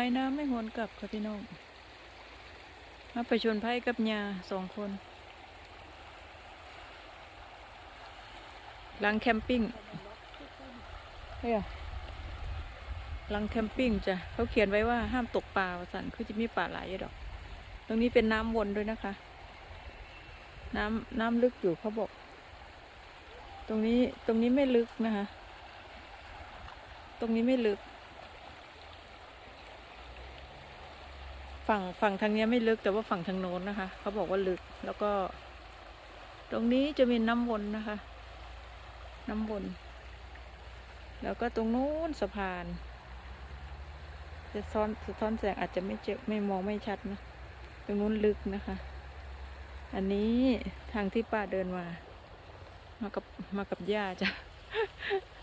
ายน้ำไม่หวนกลับค่ะพี่น้อง มาไปชวนไพ่กับยาสองคน หลังแคมปิ้งเฮ้ยหลังแคมปิ้งจ้ะเขาเขียนไว้ว่าห้ามตกปลาว่าสันคือจะมีป่าไหลายอยู่ดอก ตรงนี้เป็นน้ำวนด้วยนะคะ น้ำน้ำลึกอยู่เขาบอก ตรงนี้ตรงนี้ไม่ลึกนะคะ ตรงนี้ไม่ลึก ฝั่งฝั่งทางนี้ไม่ลึกแต่ว่าฝั่งทางโน้นนะคะ เขาบอกว่าลึกแล้วก็ ตรงนี้จะมีน้ำวนนะคะ น้ำวน แล้วก็ตรงโน้นสะพาน จะซ้อนสะท้อนแสงอาจจะไม่เจอไม่มองไม่ชัดนะตรงนู้นลึกนะคะ อันนี้ทางที่ป้าเดินมา มากับมากับย่าจ้ะ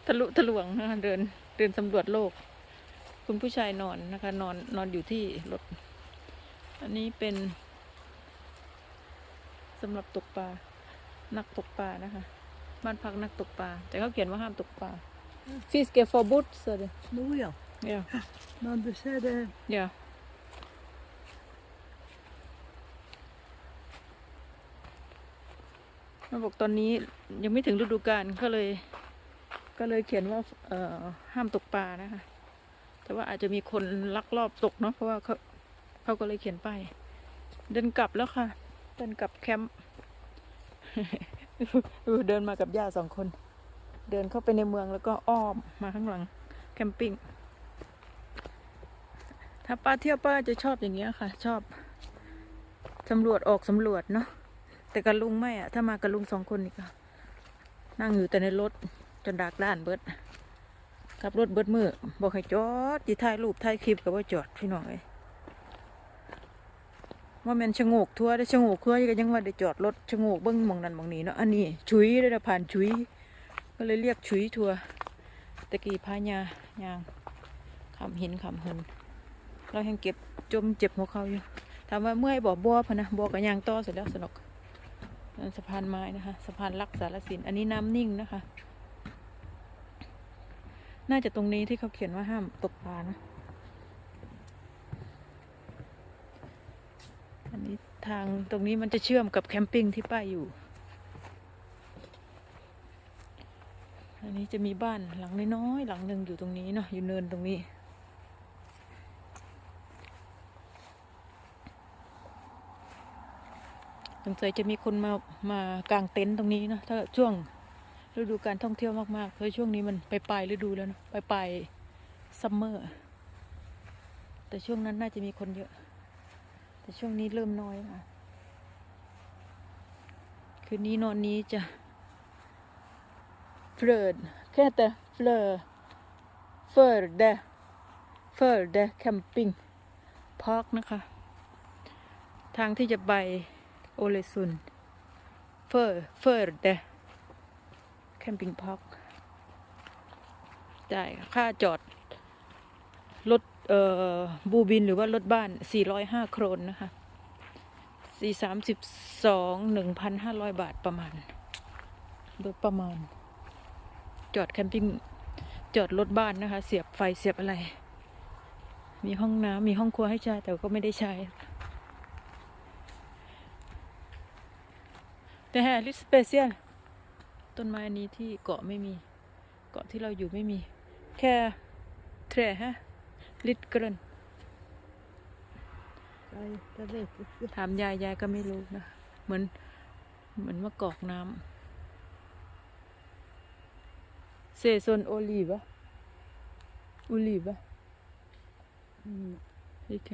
ทะลุทะลวงนะคะเดินเดินสำรวจโลก คุณผู้ชายนอนนะคะ นอนนอนอยู่ที่รถ อันนี้เป็นสำหรับตกปลา นักตกปลานะคะ บ้านพักนักตกปลา แต่เขาเขียนว่าห้ามตกปลา Fiske förbud, sa det. Nå ja, Ja, men du ser det ja. มันบอกตอนนี้ยังไม่ถึงฤดูกาลก็เลย ก็เลยเขียนว่าเอ่อห้ามตกปลานะคะ แต่ว่าอาจจะมีคนลักลอบตกเนาะเพราะว่า เขาก็เลยเขียนป้ายเดินกลับแล้วค่ะ เดินกลับแคมป์เดินมากับย่าสองคน เดินเข้าไปในเมืองแล้วก็อ้อมมาข้างหลังแคมปิ้งถ้าป้าเที่ยวป้าจะชอบอย่างเงี้ยค่ะ ชอบสำรวจออกสำรวจเนาะแต่กับลุงไม่อะถ้ามากับลุงสองคนนี่ก็นั่งอยู่แต่ในรถจนดากด้านเบิดขับรถเบิดมือบอกให้จอดที่ถ่ายรูปถ่ายคลิปกับว่าจอดพี่น้องเอ้ย ว่ามันชะโงกทั่วได้ชะโงกทั่วก็ยังว่าได้จอดรถชะโงกเบิ้งมองนั้นมองนี้เนาะอันนี้ชุยได้ผ่านชุยก็เลยเรียกชุยทัวตะกี้พายายางขำหินขำหินเรายังเก็บจมเจ็บหัวเขาอยู่ถามว่าเมื่อยบอกบัวพนะบัวกับยางต่อเสร็จแล้วสนกนั่นสะพานไม้นะคะสะพานลักษารสินอันนี้น้ำนิ่งนะคะ น่าจะตรงนี้ที่เขาเขียนว่าห้ามตกปลานะ อันนี้ทางตรงนี้มันจะเชื่อมกับแคมปิ้งที่ป้าอยู่ อันนี้จะมีบ้านหลังน้อยๆหลังหนึ่งอยู่ตรงนี้เนาะอยู่เนินตรงนี้สงสัยจะมีคนมามากางเต็นท์ตรงนี้เนะถ้าช่วงฤดูการท่องเที่ยวมากๆเพราะช่วงนี้มันไปปลายฤดูแล้วเนะไปปลายซัมเมอร์แต่ช่วงนั้นน่าจะมีคนเยอะ แต่ช่วงนี้เริ่มน้อยค่ะ คืนนี้นอนนี้จะเฟลดแค่แต่เฟลเฟอร์เดเฟอร์เดแคมปิ้งพาร์คนะคะ ทางที่จะไปโอเลซุนเฟอร์เฟอร์เดแคมปิ้งพาร์คจ่ายค่าจอด บูบินหรือว่ารถบ้าน 405 โครนนะคะ 432 1,500 บาทประมาณ โดยประมาณ จอดแคมปิ้ง จอดรถบ้านนะคะ เสียบไฟเสียบอะไร มีห้องน้ำมีห้องครัวให้ใช้ แต่ก็ไม่ได้ใช้ แต่แฮลิสเปเชียลต้นไม้นี้ที่เกาะไม่มี เกาะที่เราอยู่ไม่มี แค่เทรฮะ ลิตเกรน Nej, jag vet inte. ถามยายยายก็ไม่รู้นะ เหมือน เหมือนมะกอกน้ำเซซนโอลีฟะโอลีฟะ Mm. นี่แก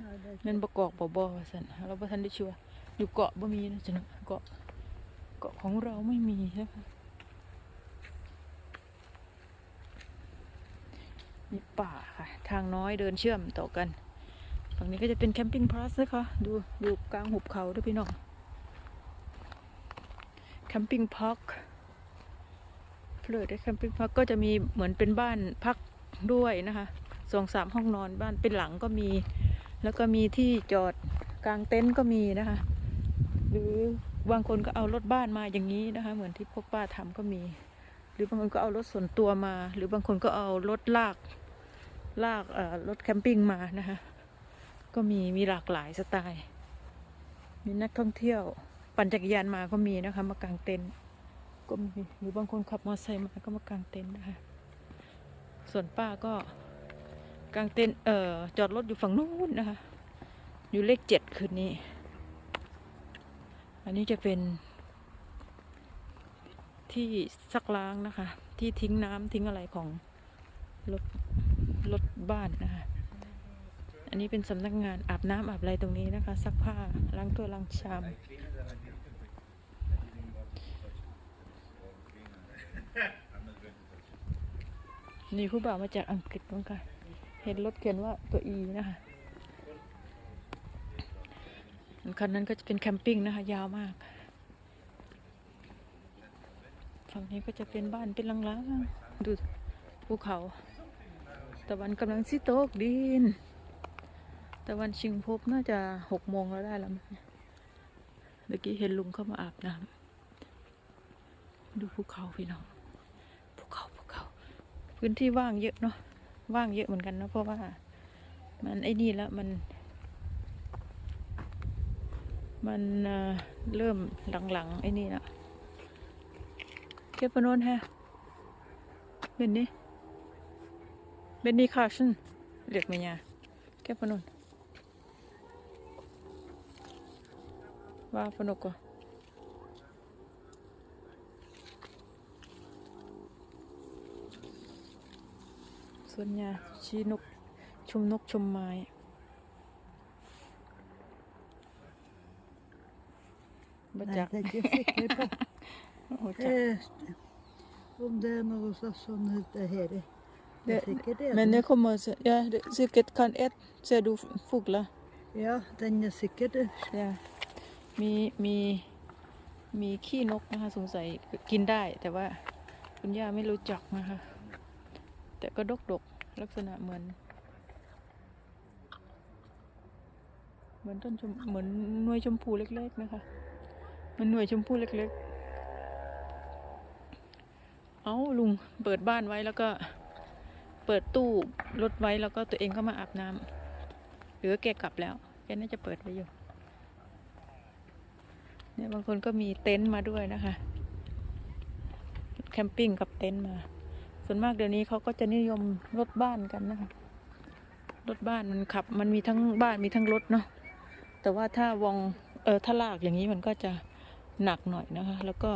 Nej, det นั่นประกอบบ่บ่ว่าสันเราบ่ทันได้ชัวร์อยู่เกาะบ่มีนะจ๊ะนะเกาะ เกาะของเราไม่มีนะคะมี ป่าค่ะ ทางน้อยเดินเชื่อมต่อกัน ฝั่งนี้ก็จะเป็นแคมปิ้งพลัสนะคะ ดูดูกลางหุบเขาด้วยพี่น้อง แคมปิ้งพาร์คเพลิดได้แคมปิ้งพาร์คก็จะมีเหมือนเป็นบ้านพักด้วยนะคะสองสามห้องนอนบ้านเป็นหลังก็มี แล้วก็มีที่จอดกลางเต็นท์ก็มีนะคะ หรือบางคนก็เอารถบ้านมาอย่างนี้นะคะ เหมือนที่พวกป้าทำก็มี หรือบางคนก็เอารถส่วนตัวมา หรือบางคนก็เอารถลาก ลากรถแคมปิ้งมานะคะก็มีมีหลากหลายสไตล์ มีนักท่องเที่ยว ปั่นจักรยานมาก็มีนะคะ มากางเต็นท์ก็มีหรือบางคนขับมอเตอร์ไซค์มาก็มากางเต็นท์นะคะส่วนป้าก็กางเต็นท์เอ่อจอดรถอยู่ฝั่งนู้นนะคะ อยู่เลขเจ็ดคืนนี้ อันนี้จะเป็น ที่ซักล้างนะคะ ที่ทิ้งน้ำทิ้งอะไรของรถ รถบ้านนะคะ อันนี้เป็นสำนักงานอาบน้ำอาบอะไรตรงนี้นะคะ ซักผ้าล้างถ้วล้างชามนี่ผู้บ่าวมาจากอังกฤษมือนกันเห็นรถเขียนว่าตัวอีนะคะคันนั้นก็จะเป็นแคมปิ้งนะคะ ยาวมาก ฝั่งนี้ก็จะเป็นบ้านเป็นลังๆดูภูเขา ตะวันกำลังสิโตกดิน ตะวันชิงพบน่าจะหกโมงแล้วได้แล้วเมื่อกี้เห็นลุงเข้ามาอาบน้ำดูภูเขาพี่น้องภูเขาภูเขา พื้นที่ว่างเยอะเนาะว่างเยอะเหมือนกันเนาะเพราะว่า มันไอ้นี่แล้วมัน มันเริ่มหลังๆไอ้นี่ละเก็บปนนแฮะเบนนี่ เบนนี่คาชันเรียกไหมเนี่ยเก็บปนนว่าปนกก็ส่วนใหญ่ชีนกชมนกชมไม้บัจั Nej, ก det är skicklig på. โอ้จัก Eh, Om det är något så- sånt ute här. I- Det- Jag tycker det. Men det kommer så, ja, det, säkert kan ett ser du fåglar. Ja, den är säkert det. Ja. มีมีมีขี้นกนะคะสงสัยกินได้แต่ว่าคุณย่าไม่รู้จักนะคะ แต่ก็ดกดกๆลักษณะเหมือน เหมือนต้นชมเหมือนหน่วยชมพูเล็กๆนะคะ มันหน่วยชมพูเล็กๆ เอาลุงเปิดบ้านไว้แล้วก็ เปิดตู้รถไว้แล้วก็ตัวเองก็มาอาบน้ำหรือว่าแกกลับแล้วแกน่าจะเปิดไว้อยู่เนี่ยบางคนก็มีเต็นท์มาด้วยนะคะ แคมปิ้งกับเต็นท์มา ส่วนมากเดี๋ยวนี้เขาก็จะนิยมรถบ้านกันนะคะรถบ้านมันขับ มันมีทั้งบ้านมีทั้งรถเนาะแต่ว่าถ้าวองเออถ้าลากอย่างนี้มันก็จะหนักหน่อยนะคะ แล้วก็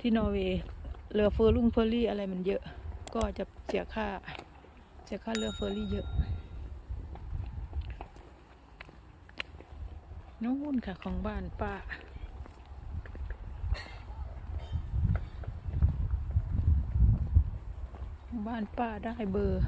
ที่นอร์เวย์เรือเฟอร์ลุ่งเฟอร์รี่อะไรมันเยอะ ก็จะเสียค่าเสียค่าเรือเฟอร์รี่เยอะนู่นค่ะของบ้านป้าบ้านป้าได้เบอร์